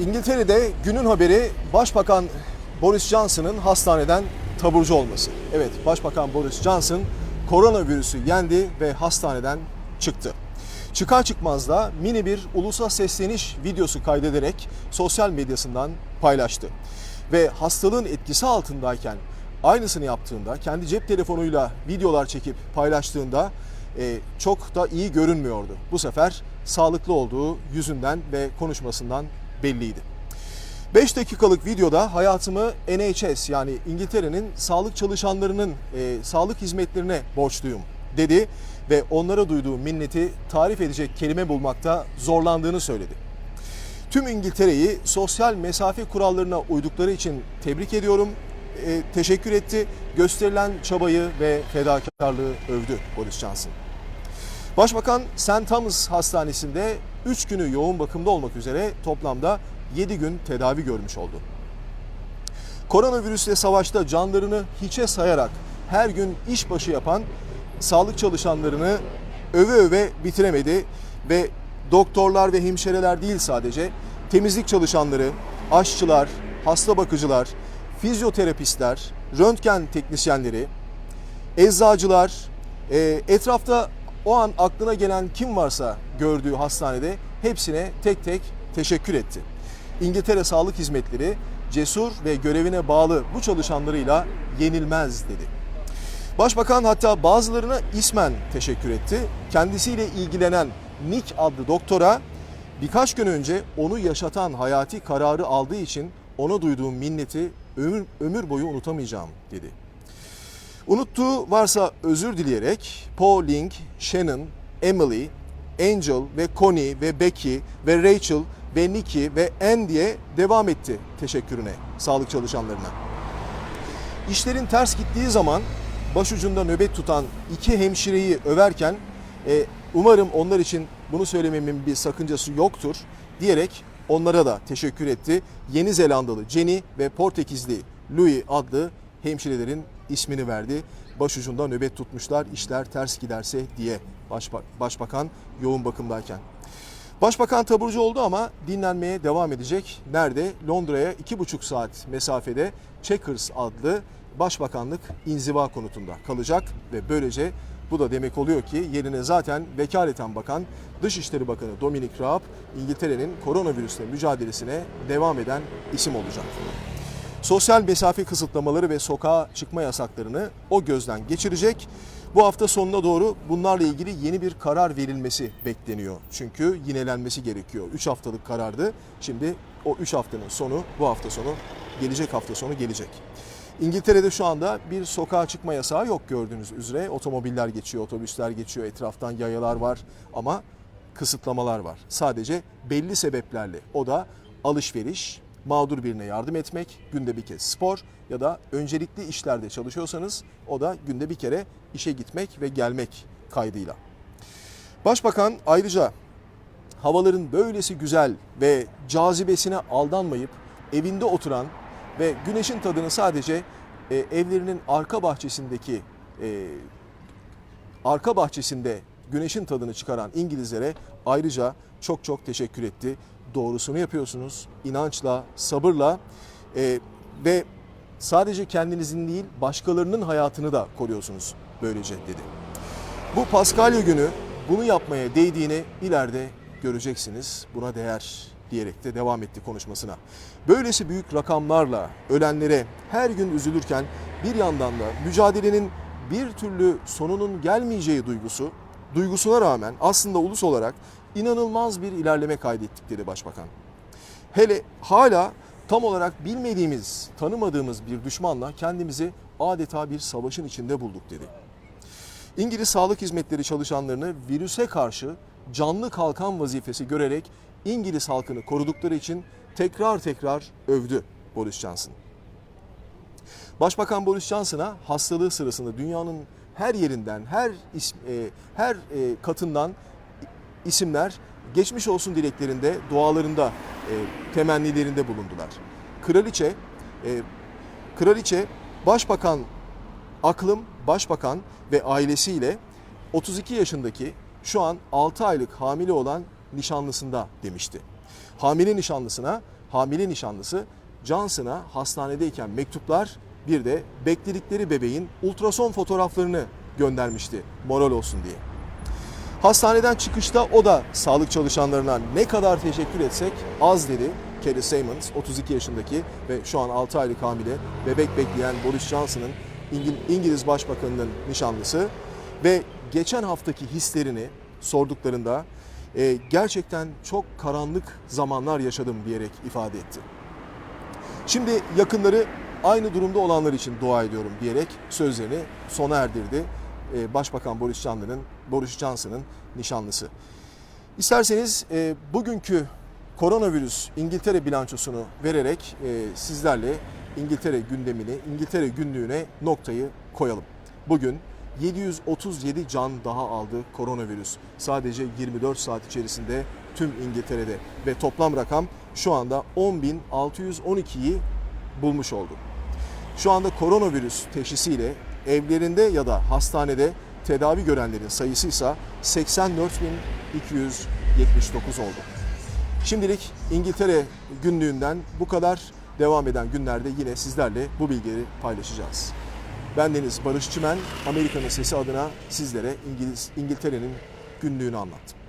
İngiltere'de günün haberi Başbakan Boris Johnson'ın hastaneden taburcu olması. Evet, Başbakan Boris Johnson koronavirüsü yendi ve hastaneden çıktı. Çıkar çıkmaz da mini bir ulusal sesleniş videosu kaydederek sosyal medyasından paylaştı. Ve hastalığın etkisi altındayken aynısını yaptığında, kendi cep telefonuyla videolar çekip paylaştığında e, çok da iyi görünmüyordu. Bu sefer sağlıklı olduğu yüzünden ve konuşmasından belliydi. 5 dakikalık videoda hayatımı NHS yani İngiltere'nin sağlık çalışanlarının e, sağlık hizmetlerine borçluyum dedi ve onlara duyduğu minneti tarif edecek kelime bulmakta zorlandığını söyledi. Tüm İngiltere'yi sosyal mesafe kurallarına uydukları için tebrik ediyorum. E, teşekkür etti. Gösterilen çabayı ve fedakarlığı övdü Boris Johnson. Başbakan St. Thomas Hastanesi'nde 3 günü yoğun bakımda olmak üzere toplamda 7 gün tedavi görmüş oldu. Koronavirüsle savaşta canlarını hiçe sayarak her gün işbaşı yapan sağlık çalışanlarını öve öve bitiremedi ve doktorlar ve hemşireler değil sadece temizlik çalışanları, aşçılar, hasta bakıcılar, fizyoterapistler, röntgen teknisyenleri, eczacılar, e, etrafta o an aklına gelen kim varsa gördüğü hastanede hepsine tek tek teşekkür etti. İngiltere Sağlık Hizmetleri cesur ve görevine bağlı bu çalışanlarıyla yenilmez dedi. Başbakan hatta bazılarına ismen teşekkür etti. Kendisiyle ilgilenen Nick adlı doktora birkaç gün önce onu yaşatan hayati kararı aldığı için ona duyduğum minneti ömür, ömür boyu unutamayacağım dedi. Unuttuğu varsa özür dileyerek Paul Ling, Shannon, Emily, Angel ve Connie ve Becky ve Rachel ve Nikki ve Anne diye devam etti teşekkürüne sağlık çalışanlarına. İşlerin ters gittiği zaman başucunda nöbet tutan iki hemşireyi överken e, umarım onlar için bunu söylememin bir sakıncası yoktur diyerek onlara da teşekkür etti. Yeni Zelandalı Jenny ve Portekizli Louis adlı hemşirelerin ismini verdi. Başucunda nöbet tutmuşlar işler ters giderse diye Başba- Başbakan yoğun bakımdayken. Başbakan taburcu oldu ama dinlenmeye devam edecek. Nerede? Londra'ya iki buçuk saat mesafede Chequers adlı başbakanlık inziva konutunda kalacak ve böylece bu da demek oluyor ki yerine zaten vekaleten bakan Dışişleri Bakanı Dominic Raab İngiltere'nin koronavirüsle mücadelesine devam eden isim olacak. Sosyal mesafe kısıtlamaları ve sokağa çıkma yasaklarını o gözden geçirecek. Bu hafta sonuna doğru bunlarla ilgili yeni bir karar verilmesi bekleniyor. Çünkü yinelenmesi gerekiyor. 3 haftalık karardı. Şimdi o 3 haftanın sonu bu hafta sonu gelecek hafta sonu gelecek. İngiltere'de şu anda bir sokağa çıkma yasağı yok gördüğünüz üzere. Otomobiller geçiyor, otobüsler geçiyor, etraftan yayalar var ama kısıtlamalar var. Sadece belli sebeplerle o da alışveriş, mağdur birine yardım etmek, günde bir kez spor ya da öncelikli işlerde çalışıyorsanız o da günde bir kere işe gitmek ve gelmek kaydıyla. Başbakan ayrıca havaların böylesi güzel ve cazibesine aldanmayıp evinde oturan ve güneşin tadını sadece e, evlerinin arka bahçesindeki e, arka bahçesinde güneşin tadını çıkaran İngilizlere ayrıca çok çok teşekkür etti. Doğrusunu yapıyorsunuz, inançla, sabırla e, ve sadece kendinizin değil başkalarının hayatını da koruyorsunuz böylece dedi. Bu Paskalya günü bunu yapmaya değdiğini ileride göreceksiniz. Buna değer diyerek de devam etti konuşmasına. Böylesi büyük rakamlarla ölenlere her gün üzülürken bir yandan da mücadelenin bir türlü sonunun gelmeyeceği duygusu, duygusuna rağmen aslında ulus olarak inanılmaz bir ilerleme kaydettik dedi başbakan. Hele hala tam olarak bilmediğimiz, tanımadığımız bir düşmanla kendimizi adeta bir savaşın içinde bulduk dedi. İngiliz sağlık hizmetleri çalışanlarını virüse karşı canlı kalkan vazifesi görerek İngiliz halkını korudukları için tekrar tekrar övdü Boris Johnson. Başbakan Boris Johnson'a hastalığı sırasında dünyanın her yerinden, her ism, e, her e, katından isimler geçmiş olsun dileklerinde, dualarında, e, temennilerinde bulundular. Kraliçe, e, kraliçe, başbakan aklım, başbakan ve ailesiyle 32 yaşındaki şu an 6 aylık hamile olan nişanlısında demişti. Hamile nişanlısına, hamile nişanlısı Johnson'a hastanedeyken mektuplar bir de bekledikleri bebeğin ultrason fotoğraflarını göndermişti moral olsun diye. Hastaneden çıkışta o da sağlık çalışanlarına ne kadar teşekkür etsek az dedi. Kelly Simons 32 yaşındaki ve şu an 6 aylık hamile bebek bekleyen Boris Johnson'ın İngil- İngiliz Başbakanı'nın nişanlısı ve geçen haftaki hislerini sorduklarında e, gerçekten çok karanlık zamanlar yaşadım diyerek ifade etti. Şimdi yakınları aynı durumda olanlar için dua ediyorum diyerek sözlerini sona erdirdi. Ee, Başbakan Boris Johnson'ın Boris Johnson'ın nişanlısı. İsterseniz e, bugünkü koronavirüs İngiltere bilançosunu vererek e, sizlerle İngiltere gündemini, İngiltere günlüğüne noktayı koyalım. Bugün 737 can daha aldı koronavirüs. Sadece 24 saat içerisinde tüm İngiltere'de ve toplam rakam şu anda 10.612'yi bulmuş oldu. Şu anda koronavirüs teşhisiyle evlerinde ya da hastanede tedavi görenlerin sayısı ise 84.279 oldu. Şimdilik İngiltere günlüğünden bu kadar. Devam eden günlerde yine sizlerle bu bilgileri paylaşacağız. Ben Deniz Barış Çimen, Amerika'nın Sesi adına sizlere İngiliz, İngiltere'nin günlüğünü anlattım.